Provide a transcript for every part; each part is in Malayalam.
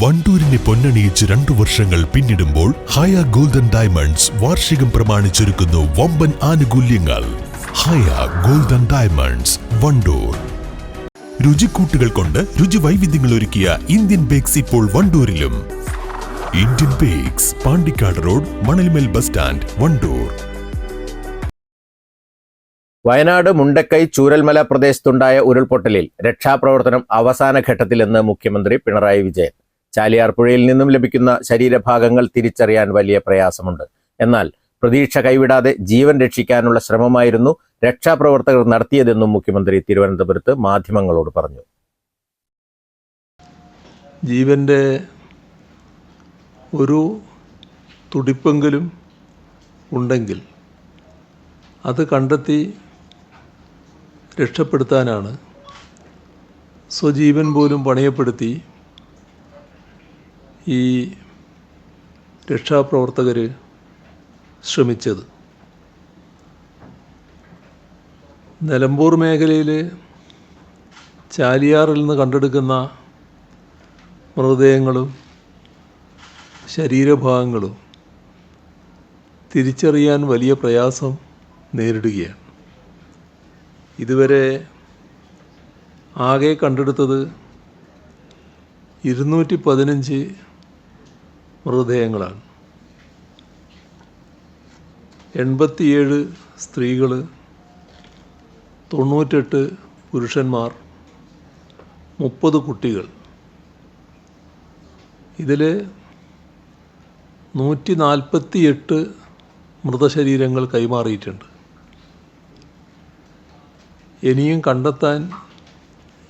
വണ്ടൂരിനെ പൊന്നണിയിച്ച് രണ്ടു വർഷങ്ങൾ പിന്നിടുമ്പോൾ ഹയ ഗോൾഡൻ ഡയമണ്ട്സ് വാർഷികം പ്രമാണിച്ചൊരുക്കുന്നു വമ്പൻ ആനുകൂല്യങ്ങൾ. Haya golden diamonds Wandoor. രുചിക്കൂട്ടുകൾ കൊണ്ട് രുചി വൈവിധ്യങ്ങൾ ഒരുക്കിയ ഇന്ത്യൻ ബേക്സ് ഇപ്പോൾ വണ്ടൂരിലും. Indian bakes Pandikkad road Manalmel bus stand Wandoor. Wayanad Mundakkai Chooralmala പ്രദേശത്തുണ്ടായ ഉരുൾപൊട്ടലിൽ രക്ഷാപ്രവർത്തനം അവസാന ഘട്ടത്തിലെന്ന് മുഖ്യമന്ത്രി പിണറായി വിജയൻ. ചാലിയാർ പുഴയിൽ നിന്നും ലഭിക്കുന്ന ശരീരഭാഗങ്ങൾ തിരിച്ചറിയാൻ വലിയ പ്രയാസമുണ്ട്. എന്നാൽ പ്രതീക്ഷ കൈവിടാതെ ജീവൻ രക്ഷിക്കാനുള്ള ശ്രമമായിരുന്നു രക്ഷാപ്രവർത്തകർ നടത്തിയതെന്നും മുഖ്യമന്ത്രി തിരുവനന്തപുരത്ത് മാധ്യമങ്ങളോട് പറഞ്ഞു. ജീവന്റെ ഒരു തുടിപ്പെങ്കിലും ഉണ്ടെങ്കിൽ അത് കണ്ടെത്തി രക്ഷപ്പെടുത്താനാണ് സ്വജീവൻ പോലും പണയപ്പെടുത്തി ഈ രക്ഷാപ്രവർത്തകർ ശ്രമിച്ചത്. നിലമ്പൂർ മേഖലയിൽ ചാലിയാറിൽ നിന്ന് കണ്ടെടുക്കുന്ന മൃതദേഹങ്ങളും ശരീരഭാഗങ്ങളും തിരിച്ചറിയാൻ വലിയ പ്രയാസം നേരിടുകയാണ്. ഇതുവരെ ആകെ കണ്ടെടുത്തത് ഇരുന്നൂറ്റി പതിനഞ്ച് മൃതദേഹങ്ങളാണ് എൺപത്തിയേഴ് സ്ത്രീകൾ തൊണ്ണൂറ്റെട്ട് പുരുഷന്മാർ മുപ്പത് കുട്ടികൾ. ഇതിൽ നൂറ്റി നാൽപ്പത്തി എട്ട് മൃതശരീരങ്ങൾ കൈമാറിയിട്ടുണ്ട്. ഇനിയും കണ്ടെത്താൻ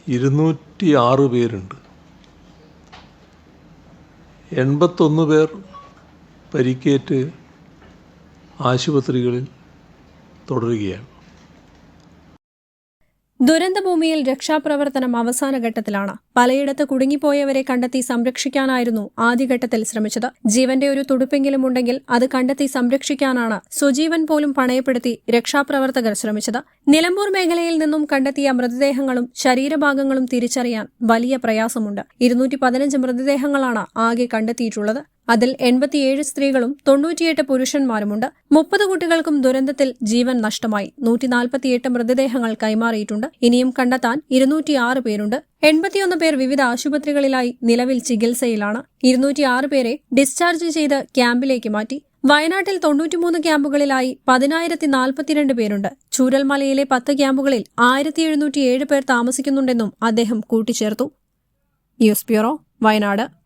ഇരുന്നൂറ്റി ആറ് പേരുണ്ട്. എൺപത്തൊന്ന് പേർ പരിക്കേറ്റ് ആശുപത്രികളിൽ തുടരുകയാണ്. ദുരന്തഭൂമിയിൽ രക്ഷാപ്രവർത്തനം അവസാന ഘട്ടത്തിലാണ്. പലയിടത്ത് കുടുങ്ങിപ്പോയവരെ കണ്ടെത്തി സംരക്ഷിക്കാനായിരുന്നു ആദ്യഘട്ടത്തിൽ ശ്രമിച്ചത്. ജീവന്റെ ഒരു തുടുപ്പെങ്കിലും ഉണ്ടെങ്കിൽ അത് കണ്ടെത്തി സംരക്ഷിക്കാനാണ് സുജീവൻ പോലും പണയപ്പെടുത്തി രക്ഷാപ്രവർത്തകർ ശ്രമിച്ചത്. നിലമ്പൂർ മേഖലയിൽ നിന്നും കണ്ടെത്തിയ മൃതദേഹങ്ങളും ശരീരഭാഗങ്ങളും തിരിച്ചറിയാൻ വലിയ പ്രയാസമുണ്ട്. ഇരുന്നൂറ്റി പതിനഞ്ച് മൃതദേഹങ്ങളാണ് ആകെ കണ്ടെത്തിയിട്ടുള്ളത്. അതിൽ എൺപത്തിയേഴ് സ്ത്രീകളും തൊണ്ണൂറ്റിയെട്ട് പുരുഷന്മാരുമുണ്ട്. മുപ്പത് കുട്ടികൾക്കും ദുരന്തത്തിൽ ജീവൻ നഷ്ടമായി. നൂറ്റി നാൽപ്പത്തിയെട്ട് മൃതദേഹങ്ങൾ കൈമാറിയിട്ടുണ്ട്. ഇനിയും കണ്ടെത്താൻ ഇരുന്നൂറ്റിയാറ് പേരുണ്ട്. എൺപത്തിയൊന്ന് പേർ വിവിധ ആശുപത്രികളിലായി നിലവിൽ ചികിത്സയിലാണ്. ഇരുന്നൂറ്റിയാറ് പേരെ ഡിസ്ചാർജ് ചെയ്ത് ക്യാമ്പിലേക്ക് മാറ്റി. വയനാട്ടിൽ തൊണ്ണൂറ്റിമൂന്ന് ക്യാമ്പുകളിലായി പതിനായിരത്തി നാൽപ്പത്തിരണ്ട് പേരുണ്ട്. ചൂരൽമലയിലെ പത്ത് ക്യാമ്പുകളിൽ ആയിരത്തി എഴുന്നൂറ്റിയേഴ് പേർ താമസിക്കുന്നുണ്ടെന്നും അദ്ദേഹം കൂട്ടിച്ചേർത്തു. News bureau Wayanad.